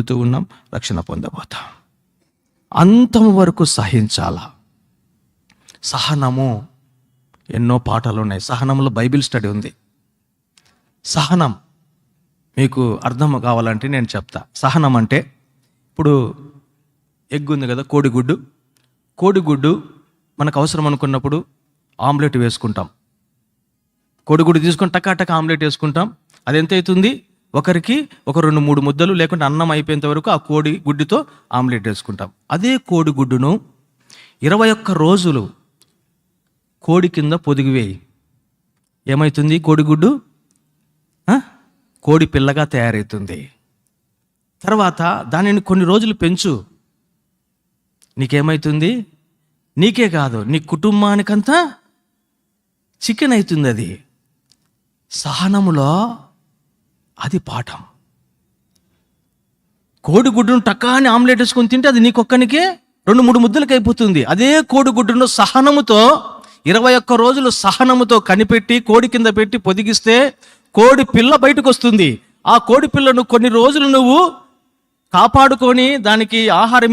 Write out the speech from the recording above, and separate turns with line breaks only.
పొందుతూ ఉన్నాం రక్షణ పొందబోతాం. అంతం వరకు సహించాలా? సహనము ఎన్నో పాటలు ఉన్నాయి సహనంలో బైబిల్ స్టడీ ఉంది. సహనం మీకు అర్థం కావాలంటే నేను చెప్తా. సహనం అంటే ఇప్పుడు ఎగ్ ఉంది కదా కోడిగుడ్డు. కోడిగుడ్డు మనకు అవసరం అనుకున్నప్పుడు ఆమ్లెట్ వేసుకుంటాం. కోడిగుడ్డు తీసుకొని టకా ఆమ్లెట్ వేసుకుంటాం. అది ఎంత అవుతుంది? ఒకరికి ఒక రెండు మూడు ముద్దలు లేకుంటే అన్నం అయిపోయేంత వరకు ఆ కోడి గుడ్డుతో ఆమ్లెట్ వేసుకుంటాం. అదే కోడిగుడ్డును ఇరవై ఒక్క రోజులు కోడి కింద పొదిగివేయి ఏమవుతుంది కోడిగుడ్డు కోడి పిల్లగా తయారవుతుంది తర్వాత దానిని కొన్ని రోజులు పెంచు. నీకేమవుతుంది నీకే కాదు నీ కుటుంబానికంతా చికెన్ అవుతుంది అది సహనములో అది పాఠం. కోడిగుడ్డును టక్కాని ఆమ్లెట్ వేసుకొని తింటే అది నీకొక్కనికే రెండు మూడు ముద్దలకి అయిపోతుంది. అదే కోడిగుడ్డును సహనముతో ఇరవై ఒక్క రోజులు సహనముతో కనిపెట్టి కోడి కింద పెట్టి పొదిగిస్తే కోడి పిల్ల బయటకు వస్తుంది ఆ కోడి పిల్లను కొన్ని రోజులు నువ్వు కాపాడుకొని దానికి ఆహారం